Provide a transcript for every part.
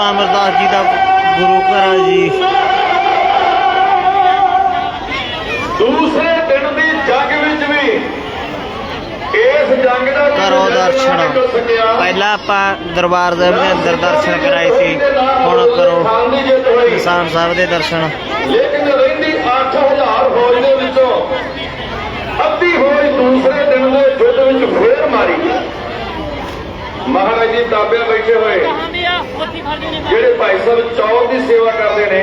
ਅਮਰਦਾਸ ਜੀ ਦਾ ਗੁਰੂ ਘਰ ਆ ਜੀ। ਦੂਸਰੇ ਦਿਨ ਦੀ ਜੰਗ ਵਿੱਚ ਵੀ ਇਸ ਜੰਗ ਦਾ ਕਰੋ ਦਰਸ਼ਨ। ਪਹਿਲਾਂ ਆਪਾਂ ਦਰਬਾਰ ਦੇ ਅੰਦਰ ਦਰਸ਼ਨ ਕਰਾਏ ਸੀ ਹੁਣ ਕਰੋ ਖਾਨ ਦੀ ਜਿੱਤ ਹੋਈ। ਨਿਸ਼ਾਨ ਸਾਹਿਬ ਦੇ ਦਰਸ਼ਨ। ਲੇਕਿਨ ਰਹਿੰਦੀ 8000 ਫੌਜ ਦੇ ਵਿੱਚੋਂ ਅੱਧੀ ਫੌਜ ਦੂਸਰੇ ਦਿਨ ਦੇ ਯੁੱਧ ਵਿੱਚ ਫੇਰ ਮਾਰੀ। ਮਹਾਰਾਜ ਜੀ ਤਾਬਿਆਂ ਬੈਠੇ ਹੋਏ। ਜਿਹੜੇ ਭਾਈ ਸਾਹਿਬ ਚੌਲ ਦੀ ਸੇਵਾ ਕਰਦੇ ਨੇ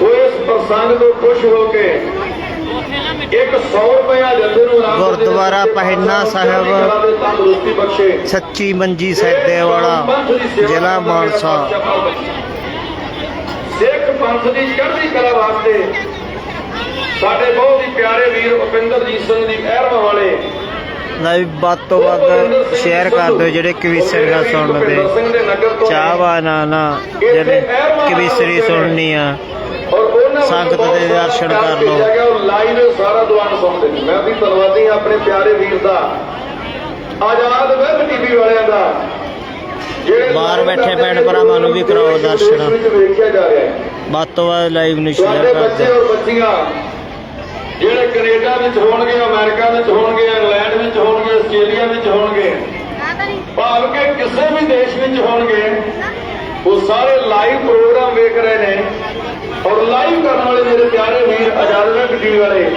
ਉਹ ਇਸ ਪ੍ਰਸੰਗ ਤੋਂ ਖੁਸ਼ ਹੋ ਕੇ ਇੱਕ 100 ਰੁਪਇਆ ਜੰਦੇ ਨੂੰ ਗੁਰਦੁਆਰਾ ਪਹਿਨਾ ਸਾਹਿਬ, ਸੱਚੀ ਮੰਜੀ ਸੈਦੇ ਵਾਲਾ ਜ਼ਿਲ੍ਹਾ ਮਾਨਸਾ। ਸਿੱਖ ਪੰਥ ਦੀ ਚੜ੍ਹਦੀ ਕਲਾ ਵਾਸਤੇ ਸਾਡੇ ਬਹੁਤ ਹੀ ਪਿਆਰੇ ਵੀਰ ਉਪਿੰਦਰਜੀਤ ਸਿੰਘ ਦੀ ਮਹਿਰਮਾ ਵਾਲੇ ਲਾਈਵ ਵੱਧ ਤੋਂ ਵੱਧ ਸ਼ੇਅਰ ਕਰ ਦਿਓ ਜਿਹੜੇ ਕਵਿਸਰ ਗਾ ਸੁਣਦੇ। ਚਾਹਵਾ ਨਾ ਨਾ ਜਿਹੜੇ ਕਵਿਸਰੀ ਸੁਣਨੀ ਆ ਸੰਗਤ ਦੇ ਦਰਸ਼ਨ ਕਰ ਲਓ। ਲਾਈਵ ਸਾਰਾ ਦੁਆਨ ਸੁਣਦੇ ਨੇ ਮੈਂ ਵੀ ਧੰਨਵਾਦੀ ਆਪਣੇ ਪਿਆਰੇ ਵੀਰ ਦਾ। ਆਜ਼ਾਦ ਵੈਬ ਟੀਵੀ ਵਾਲਿਆਂ ਦਾ। ਬਾਹਰ ਬੈਠੇ ਭੈਣ ਭਰਾਵਾਂ ਨੂੰ ਵੀ ਕਰਾਓ ਦਰਸ਼ਨ। ਵੱਧ ਤੋਂ ਵੱਧ ਲਾਈਵ ਨੂੰ ਸ਼ੇਅਰ ਕਰ ਬੱਚੇ ਦਿਓ। ਔਰ ਬੱਚੀਆਂ ਜਿਹੜੇ ਕੈਨੇਡਾ ਵਿੱਚ ਹੋਣਗੇ ਅਮਰੀਕਾ ਵਿੱਚ ਹੋਣਗੇ ਇੰਗਲੈਂਡ ਵਿੱਚ ਹੋਣਗੇ ਆਸਟ੍ਰੇਲੀਆ ਵਿੱਚ ਹੋਣਗੇ ਭਾਵ ਕਿ ਕਿਸੇ ਵੀ ਦੇਸ਼ ਵਿੱਚ ਹੋਣਗੇ ਉਹ ਸਾਰੇ ਲਾਈਵ ਪ੍ਰੋਗਰਾਮ ਵੇਖ ਰਹੇ ਨੇ। ਔਰ ਲਾਈਵ ਕਰਨ ਵਾਲੇ ਮੇਰੇ ਪਿਆਰੇ ਵੀਰ ਵੈਬ ਟੀਵੀ ਵਾਲੇ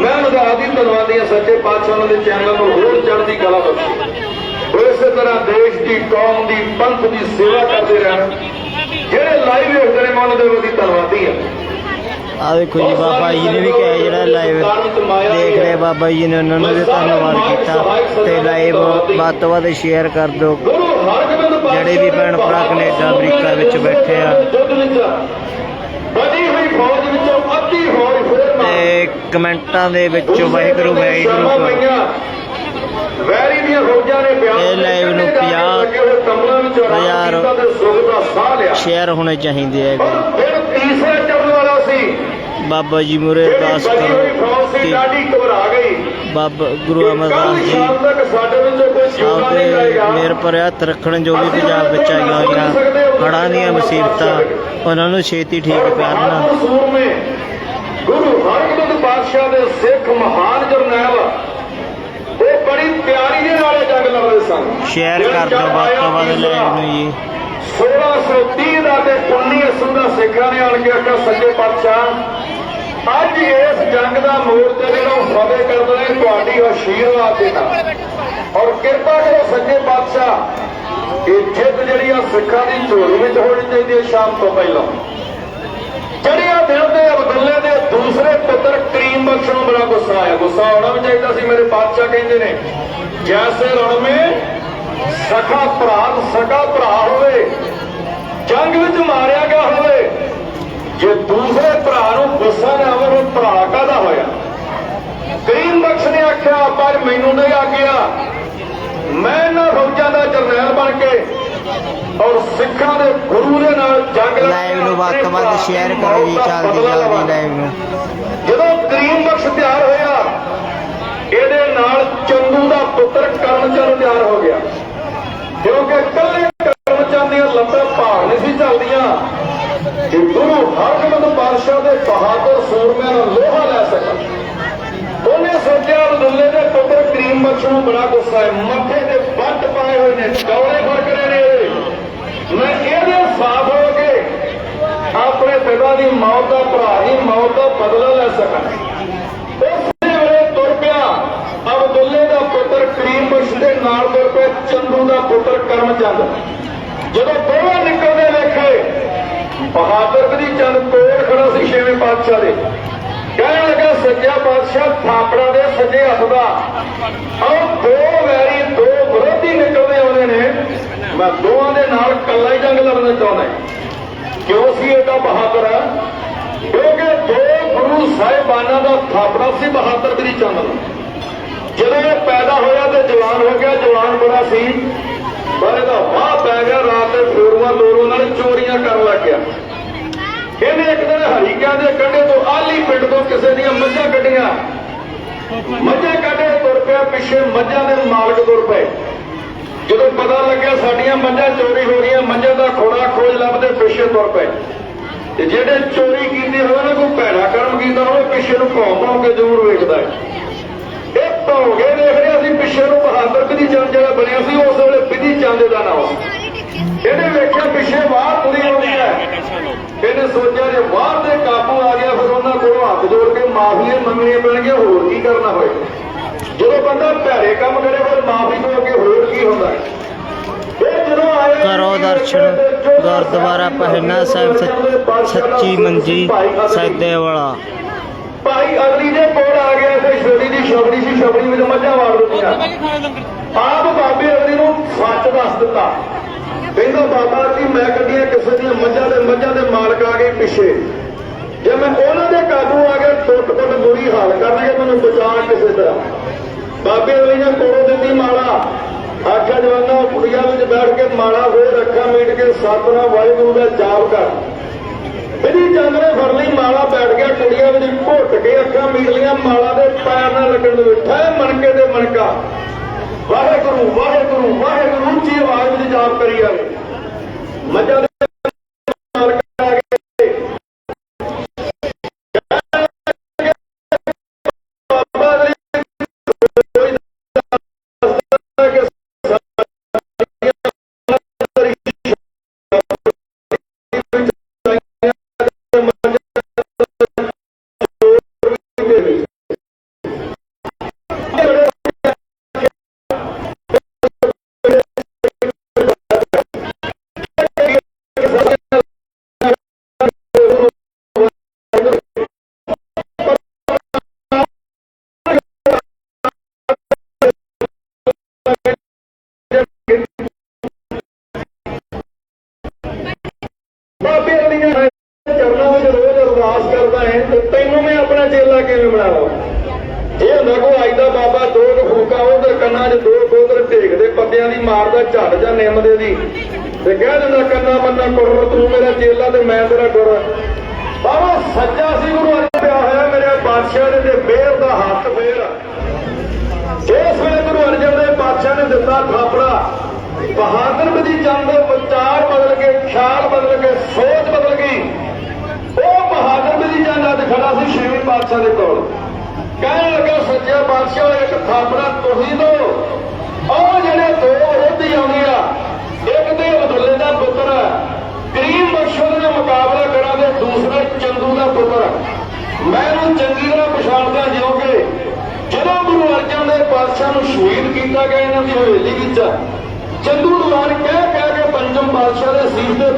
ਮੈਂ ਮਦਾਦੀ ਧੰਨਵਾਦੀ ਹਾਂ ਸੱਚੇ ਪਾਤਸ਼ਾਹ ਉਹਨਾਂ ਦੇ ਚੈਨਲ ਨੂੰ ਹੋਰ ਚੜ੍ਹਦੀ ਕਲਾ ਬਖਸ਼ੇ ਉਹ ਇਸੇ ਤਰ੍ਹਾਂ ਦੇਸ਼ ਦੀ ਕੌਮ ਦੀ ਪੰਥ ਦੀ ਸੇਵਾ ਕਰਦੇ ਰਹਿਣ। ਜਿਹੜੇ ਲਾਈਵ ਵੇਖਦੇ ਨੇ ਮੈਂ ਉਹਨਾਂ ਦੇ ਪ੍ਰਤੀ ਧੰਨਵਾਦੀ ਹਾਂ। ਆ ਵੇਖੋ ਜੀ ਬਾਬਾ ਜੀ ਨੇ ਵੀ ਕਿਹਾ ਜਿਹੜਾ ਲਾਈਵ ਦੇਖ ਰਹੇ ਬਾਬਾ ਜੀ ਨੇ ਉਹਨਾਂ ਨੂੰ ਵੀ ਧੰਨਵਾਦ ਕੀਤਾ ਤੇ ਲਾਈਵ ਵੱਧ ਤੋਂ ਵੱਧ ਸ਼ੇਅਰ ਕਰ ਦਿਓ ਜਿਹੜੇ ਵੀ ਭੈਣ ਭਰਾ ਕੈਨੇਡਾ, ਅਮਰੀਕਾ ਵਿੱਚ ਬੈਠੇ ਆ। ਤੇ ਕਮੈਂਟਾਂ ਦੇ ਵਿੱਚ ਵਾਹਿਗੁਰੂ ਵਾਹਿਗੁਰੂ। ਵੈਰੀ ਦੀਆਂ ਫੌਜਾਂ ਨੇ ਬਿਆਨ ਇਹ live ਨੂੰ ਪੰਜਾਹ ਹਜ਼ਾਰ ਹਜ਼ਾਰ ਦੇ ਸੁਖ ਦਾ ਸਾਹ ਲਿਆ ਸ਼ੇਅਰ ਹੋਣੇ ਚਾਹੀਦੇ ਫਿਰ ਤੀਸਰਾ ਬਾਬਾ ਜੀ ਮੁਰੇ ਅਰਦਾਸ ਕਰੋ ਕਿ ਬਾਬਾ ਗੁਰੂ ਅਮਰਦਾਸ ਜੀ ਸ਼ਾਮ ਤੱਕ ਸਾਡੇ ਵਿੱਚੋਂ ਕੋਈ ਜਿਉਂਦਾ ਸਭ ਨਹੀਂ ਦੇ ਰਹੇਗਾ ਮੇਰ ਪਰ ਹੱਥ ਰੱਖਣ ਜੋ ਵੀ ਪੰਜਾਬ ਵਿੱਚ ਆਈਆਂ ਹੋਈਆਂ ਹੜ੍ਹਾਂ ਦੀਆਂ ਮੁਸੀਬਤਾਂ ਉਹਨਾਂ ਨੂੰ ਛੇਤੀ ਠੀਕ ਕਰਨ। ਗੁਰੂ ਹਰਗੋਬਿੰਦ ਪਾਤਸ਼ਾਹ ਦੇ ਸਿੱਖ ਮਹਾਨ ਜਰਨੈਲ ਉਹ ਬੜੀ ਤਿਆਰੀ ਦੇ ਨਾਲ ਜੰਗ ਲੜਦੇ ਸਨ। ਸ਼ੇਅਰ ਕਰ ਦਿਓ ਵੱਧ ਤੋਂ ਵੱਧ ਲਾਈਵ ਨੂੰ ਜੀ। 1630 ਦਾ ਤੇ 1980 ਦਾ ਸਿੱਖਾਂ ਨੇ ਆਣ ਕੇ ਆਖਿਆ ਸੱਚੇ ਪਾਤਸ਼ਾਹ ਅੱਜ ਇਸ ਜੰਗ ਦਾ ਮੋਰਚਾ ਜਿਹੜਾ ਉਹ ਫਤਿਹ ਕਰਦਾ ਹੈ ਤੁਹਾਡੀ ਆਸ਼ੀਰਵਾਦ ਦੇ ਨਾਲ। ਔਰ ਕਿਰਪਾ ਕਰੋ ਸੱਚੇ ਪਾਤਸ਼ਾਹ ਇਹ ਜਿੱਤ ਜਿਹੜੀ ਆ ਸਿੱਖਾਂ ਦੀ ਝੋਲੀ ਵਿੱਚ ਹੋਣੀ ਚਾਹੀਦੀ ਹੈ ਸ਼ਾਮ ਤੋਂ ਪਹਿਲਾਂ। ਚੜਿਆ ਦਿਨ ਦੇ ਅਬਦੁੱਲੇ ਦੇ ਦੂਸਰੇ ਪੁੱਤਰ ਕਰੀਮ ਬਖਸ਼ ਨੂੰ ਬੜਾ ਗੁੱਸਾ ਆਇਆ। ਗੁੱਸਾ ਆਉਣਾ ਵੀ ਚਾਹੀਦਾ ਸੀ, ਮੇਰੇ ਪਾਤਸ਼ਾਹ ਕਹਿੰਦੇ ਨੇ, ਜੈਸੇ ਰਣ ਮੇ ਸਖਾ ਭਰਾ ਸਕਾ ਭਰਾ ਹੋਵੇ, ਜੰਗ ਵਿੱਚ ਮਾਰਿਆ ਗਿਆ ਹੋਵੇ ਜੇ ਦੂਸਰੇ ਭਰਾ ਨੂੰ ਗੁੱਸਾ ਨਾ ਆਵੇ ਉਹ ਭਰਾ ਕਾਦਾ ਹੋਇਆ? ਕਰੀਮ ਬਖਸ਼ ਨੇ ਆਖਿਆ ਪਰ ਮੈਨੂੰ ਨਹੀਂ ਆਗਿਆ ਮੈਂ ਇਹਨਾਂ ਫੌਜਾਂ ਦਾ ਜਰਨੈਲ ਬਣ ਕੇ ਔਰ ਸਿੱਖਾਂ ਦੇ ਗੁਰੂ ਦੇ ਨਾਲ ਜੰਗ ਲਾਈਵ ਨੂੰ ਵੱਧ ਤੋਂ ਵੱਧ ਸ਼ੇਅਰ ਕਰੋ ਜੀ ਚੱਲਦੀ ਚੱਲਦੀ ਲਾਈਵ ਨੂੰ। ਜਦੋਂ ਕਰੀਮ ਬਖਸ਼ ਤਿਆਰ ਹੋਇਆ ਇਹਦੇ ਨਾਲ ਚੰਦੂ ਦਾ ਪੁੱਤਰ ਕਰਮਚੰਦ ਤਿਆਰ ਹੋ ਗਿਆ। ਕਿਉਂਕਿ ਕੱਲੇ ਕਰਮਚੰਦ ਦੀਆਂ ਲੱਤਾਂ ਭਾਰ ਨਹੀਂ ਸੀ ਚੱਲਦੀਆਂ ਕਿ ਗੁਰੂ ਹਰਗੋਬਿੰਦ ਪਾਤਸ਼ਾਹ ਦੇ ਬਹਾਦਰ ਸੂਰਮਿਆਂ ਦਾ ਲੋਹਾ ਲੈ ਸਕਣ, ਉਹਨੇ ਸੋਚਿਆ ਅਬਦੁੱਲੇ ਦੇ ਪੁੱਤਰ ਕਰੀਮ ਬਖਸ਼ ਨੂੰ ਬੜਾ ਗੁੱਸਾ ਹੈ, ਮੱਥੇ ਤੇ ਵੱਟ ਪਾਏ ਹੋਏ ਨੇ, ਚੌੜੇ ਫ਼ਰਕ ਰਹੇ ਨੇ ਇਹਦੇ। ਮੈਂ ਇਹਦੇ ਸਾਫ਼ ਹੋ ਕੇ ਆਪਣੇ ਪਿਤਾ ਦੀ ਮੌਤ ਦਾ ਭਰਾ ਦੀ ਮੌਤ ਦਾ ਬਦਲਾ ਲੈ ਸਕਾਂ ਉਸੇ ਵੇਲੇ ਤੁਰ ਪਿਆ ਅਬਦੁੱਲੇ ਦਾ ਪੁੱਤਰ ਕਰੀਮ ਬਖਸ਼ ਦੇ ਨਾਲ ਤੁਰ ਪਿਆ ਚੰਦੂ ਦਾ ਪੁੱਤਰ ਕਰਮਚੰਦ ਜਦੋਂ ਦੋਵੇਂ ਨਿਕਲਦੇ ਬਹਾਦਰ ਦੀ ਚੰਦ ਕੋਲ ਖੜਾ ਸੀ ਛੇਵੇਂ ਪਾਤਸ਼ਾਹ ਦੇ। ਕਹਿਣ ਲੱਗਾ ਸੱਜਾ ਪਾਤਸ਼ਾਹ, ਥਾਪੜਾ ਦੇ ਸੱਜੇ ਹੱਥ ਦਾ। ਆਹ ਦੋ ਵੈਰੀ, ਦੋ ਵਿਰੋਧੀ ਨਿਕਲਦੇ ਆਉਂਦੇ ਨੇ। ਮੈਂ ਦੋਵਾਂ ਦੇ ਨਾਲ ਕੱਲਾ ਹੀ ਜੰਗ ਲੜਨਾ ਚਾਹੁੰਦਾ ਕਿਉਂ ਸੀ ਇਹਦਾ ਬਹਾਦਰ ਹੈ ਕਿਉਂਕਿ ਦੋ ਗੁਰੂ ਸਾਹਿਬਾਨਾਂ ਦਾ ਥਾਪੜਾ ਸੀ ਬਹਾਦਰ ਦੀ ਚੰਦ ਜਦੋਂ ਇਹ ਪੈਦਾ ਹੋਇਆ ਤੇ ਜਵਾਨ ਹੋ ਗਿਆ, ਜਵਾਨ ਬੜਾ ਸੀ। ਪਰ ਇਹਦਾ ਵਾਹ ਪੈ ਗਿਆ, ਰਾਤ ਦੇ ਫੋਰੂਆਂ ਲੋਰੋਂ ਨਾਲ ਚੋਰੀਆਂ ਕਰਨ ਲੱਗ ਗਿਆ। ਇਹਨੇ ਇੱਕ ਦਿਨ ਹਰੀਕਿਆਂ ਦੇ ਕੰਢੇ ਤੋਂ ਆਲੀ ਪਿੰਡ ਤੋਂ ਕਿਸੇ ਦੀਆਂ ਮੱਝਾਂ ਕੱਢੀਆਂ। ਮੱਝਾਂ ਕੱਢੇ, ਤੁਰ ਪਿਆ ਪਿੱਛੇ, ਮੱਝਾਂ ਦੇ ਮਾਲਕ ਤੁਰ ਪਏ। ਜਦੋਂ ਪਤਾ ਲੱਗਿਆ ਸਾਡੀਆਂ ਮੱਝਾਂ ਚੋਰੀ ਹੋ ਗਈਆਂ ਮੱਝਾਂ ਦਾ ਖੋੜਾ ਖੋਜ ਲੱਭਦੇ ਪਿੱਛੇ ਤੁਰ ਪਏ। ਤੇ ਜਿਹੜੇ ਚੋਰੀ ਕੀਤੀ ਹੋਵੇ ਨਾ, ਕੋਈ ਭੈੜਾ ਕਰਮ ਕੀਤਾ ਹੋਵੇ, ਪਿੱਛੇ ਨੂੰ ਭੌਂ ਭੌਂ ਕੇ ਜ਼ਰੂਰ ਵੇਖਦਾ ਹੈ। ਇਹ ਭੌਂਗੇ ਦੇਖ ਰਿਹਾ ਸੀ ਪਿੱਛੇ ਨੂੰ ਬਹਾਦਰ ਬਿਧੀ ਚੰਦ ਜਿਹੜਾ ਬਣਿਆ ਸੀ ਉਸ ਵੇਲੇ ਬਿਧੀ ਚੰਦ ਦਾ ਨਾਮ ਇਹਨੇ ਵੇਖਿਆ ਪਿੱਛੇ ਬਾਹਰ ਤੁਰੀ ਆਉਂਦੀ ਹੈ। ਇਹਨੇ ਸੋਚਿਆ ਜੇ ਬਾਹਰ ਦੇ ਕਾਬੂ ਆ ਗਿਆ ਫਿਰ ਉਹਨਾਂ ਕੋਲੋਂ ਹੱਥ ਜੋੜ ਕੇ ਮਾਫੀਆਂ ਮੰਗਣੀਆਂ ਪੈਣਗੀਆਂ ਹੋਰ ਕੀ ਕਰਨਾ ਹੋਏ? ਜਦੋਂ ਬੰਦਾ ਭੈੜੇ ਕੰਮ ਕਰੇ ਫਿਰ ਮਾਫੀ ਤੋਂ ਅੱਗੇ ਹੋਰ ਕੀ ਹੁੰਦਾ? ਹੈ ਇਹ ਜਦੋਂ ਆਏ ਕਰੋ ਦਰਸ਼ਨ ਗੁਰਦੁਆਰਾ ਪਹਿਨਾ ਸਾਹਿਬ ਭਾਈ ਅਗਲੀ ਦੇ ਕੋਲ ਆ ਗਿਆ ਤੇ ਛੋਟੀ ਦੀ ਛਬੜੀ ਸੀ ਛਬੜੀ ਵਿੱਚ ਮੱਝਾਂ ਵਾੜ ਦਿੱਤੀਆਂ। ਆਪ ਬਾਬੇ ਅਗਲੀ ਨੂੰ ਸੱਚ ਦੱਸ ਦਿੱਤਾ। ਕਹਿੰਦਾ ਬਾਬਾ ਜੀ ਮੈਂ ਕੱਢੀਆਂ ਕਿਸੇ ਦੀਆਂ ਮੱਝਾਂ ਦੇ ਮੱਝਾਂ ਦੇ ਮਾਲਕ ਆ ਗਏ ਪਿੱਛੇ। ਜੇ ਮੈਂ ਉਹਨਾਂ ਦੇ ਕਾਬੂ ਆ ਗਿਆ ਟੁੱਟ ਟੁੱਟ ਬੁਰੀ ਹਾਲ ਕਰਨਗੇ ਮੈਨੂੰ ਬਚਾ ਕਿਸੇ ਤਰ੍ਹਾਂ। ਬਾਬੇ ਅਗਲੀ ਨੇ ਕੋਲੋਂ ਦਿੱਤੀ ਮਾਲਾ। ਆਖਿਆ ਜਵਾਨਾ ਕੁੜੀਆਂ ਵਿੱਚ ਬੈਠ ਕੇ ਮਾਲਾ ਹੋਏ ਅੱਖਾਂ ਮੀਟ ਕੇ ਸਤਨਾਮ ਵਾਹਿਗੁਰੂ ਦਾ ਜਾਪ ਕਰ। ਇਹਦੀ ਚੰਦ ਫੜ ਲਈ, ਮਾਲਾ ਬੈਠ ਗਿਆ, ਕੁੜੀਆਂ ਵਿੱਚ ਘੁੱਟ ਕੇ ਅੱਖਾਂ ਮੀਟ ਮਾਲਾ ਦੇ ਪੈਰ ਨਾਲ ਲੱਗਣ ਦੇ ਵਿੱਚ ਠਹਿ ਮਣਕੇ ਦੇ ਮਣਕਾ। ਵਾਹਿਗੁਰੂ ਵਾਹਿਗੁਰੂ ਵਾਹਿਗੁਰੂ, ਉੱਚੀ ਆਵਾਜ਼ ਵਿੱਚ ਜਾਪ ਕਰੀ ਜਾਵੇ। ਮੱਝਾਂ ਦੀ ਮਾਰਦਾ ਜਾਂ ਨਿੰਮ ਦੇ। ਦੀ ਤੇ ਕਹਿ ਦਿੰਦਾ, ਕੰਨਾ ਮੰਨਾ ਕੁਰ, ਤੂੰ ਮੇਰਾ ਚੇਲਾ ਤੇ ਮੈਂ ਤੇਰਾ ਗੁਰ। ਬਾਬਾ, ਸੱਚਾ ਸੀ ਗੁਰੂ ਅਰਜਨ ਪਿਆ ਹੋਇਆ ਮੇਰੇ ਬਾਦਸ਼ਾਹ ਦੇ ਬੇਰ ਦਾ ਹੱਥ ਫੇਰ। ਇਸ ਵੇਲੇ ਗੁਰੂ ਅਰਜਨ ਦੇ ਪਾਤਸ਼ਾਹ ਨੇ ਦਿੱਤਾ ਥਾਪੜਾ। ਬਹਾਦਰ ਬਦੀ ਚੰਦ ਦੇ ਵਿਚਾਰ ਬਦਲ ਗਏ, ਖਿਆਲ ਬਦਲ ਗਏ, ਸੋਚ ਬਦਲ ਗਈ। ਉਹ ਬਹਾਦਰ ਬਦੀ ਚੰਦ ਅੱਜ ਖੜਾ ਸੀ ਛੇਵੇਂ ਪਾਤਸ਼ਾਹ ਦੇ ਕੋਲ। ਕਹਿਣ ਲੱਗਾ ਸੱਚਿਆ ਪਾਤਸ਼ਾਹ, ਇੱਕ ਥਾਪੜਾ ਤੁਸੀਂ ਦੋ। ਉਹ ਜਿਹੜੇ ਦੋ ਆਉਂਦੇ ਆ। ਇੱਕ ਤੇ ਅਬਦੁੱਲੇ ਦਾ ਪੁੱਤਰ ਕਰੀਮ ਬਖਸ਼ੋ ਦਾ ਮੁਕਾਬਲਾ ਕਰਾਂਗੇ ਦੂਸਰਾ ਚੰਦੂ ਦਾ ਪੁੱਤਰ ਮੈਂ ਉਹਨੂੰ ਚੰਗੀ ਤਰ੍ਹਾਂ ਪਛਾਣਦਾ ਜਿਉਂ ਜਦੋਂ ਗੁਰੂ ਅਰਜਨ ਦੇ ਪਾਤਸ਼ਾਹ ਨੂੰ ਸ਼ਹੀਦ ਕੀਤਾ ਗਿਆ ਇਹਨਾਂ ਦੀ ਹਵੇਲੀ ਵਿੱਚ, ਚੰਦੂ ਦੁਆਰ ਕਹਿ ਕਹਿ ਕੇ ਪੰਜਮ ਪਾਤਸ਼ਾਹ ਦੇ ਸੀਸ ਦੇ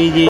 ਜੀ ਜੀ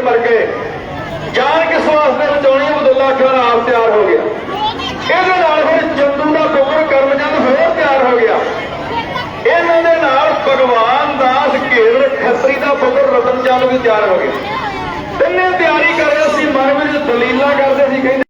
ਤੁਰਿਆ ਤੇ ਦੋ ਮਰ ਗਏ। ਜਾਨ ਕਿਸ ਵਾਸਤੇ ਬਚਾਉਣੀ ਅਬਦੁੱਲਾ ਖਾਨ ਆਪ ਤਿਆਰ ਹੋ ਗਿਆ। ਇਹਦੇ ਨਾਲ ਫਿਰ ਚੰਦੂ ਦਾ ਪੁੱਤਰ ਕਰਮਚੰਦ ਹੋਰ ਤਿਆਰ ਹੋ ਗਿਆ। ਇਹਨਾਂ ਦੇ ਨਾਲ ਭਗਵਾਨ ਦਾਸ ਘੇਰ ਖੱਤਰੀ ਦਾ ਪੁੱਤਰ ਰਤਨ ਚੰਦ ਵੀ ਤਿਆਰ ਹੋ ਗਿਆ। ਤਿੰਨੇ ਤਿਆਰੀ ਕਰ ਰਹੇ ਸੀ, ਮਨ ਵਿੱਚ ਦਲੀਲਾਂ ਕਰਦੇ ਸੀ, ਕਹਿੰਦੇ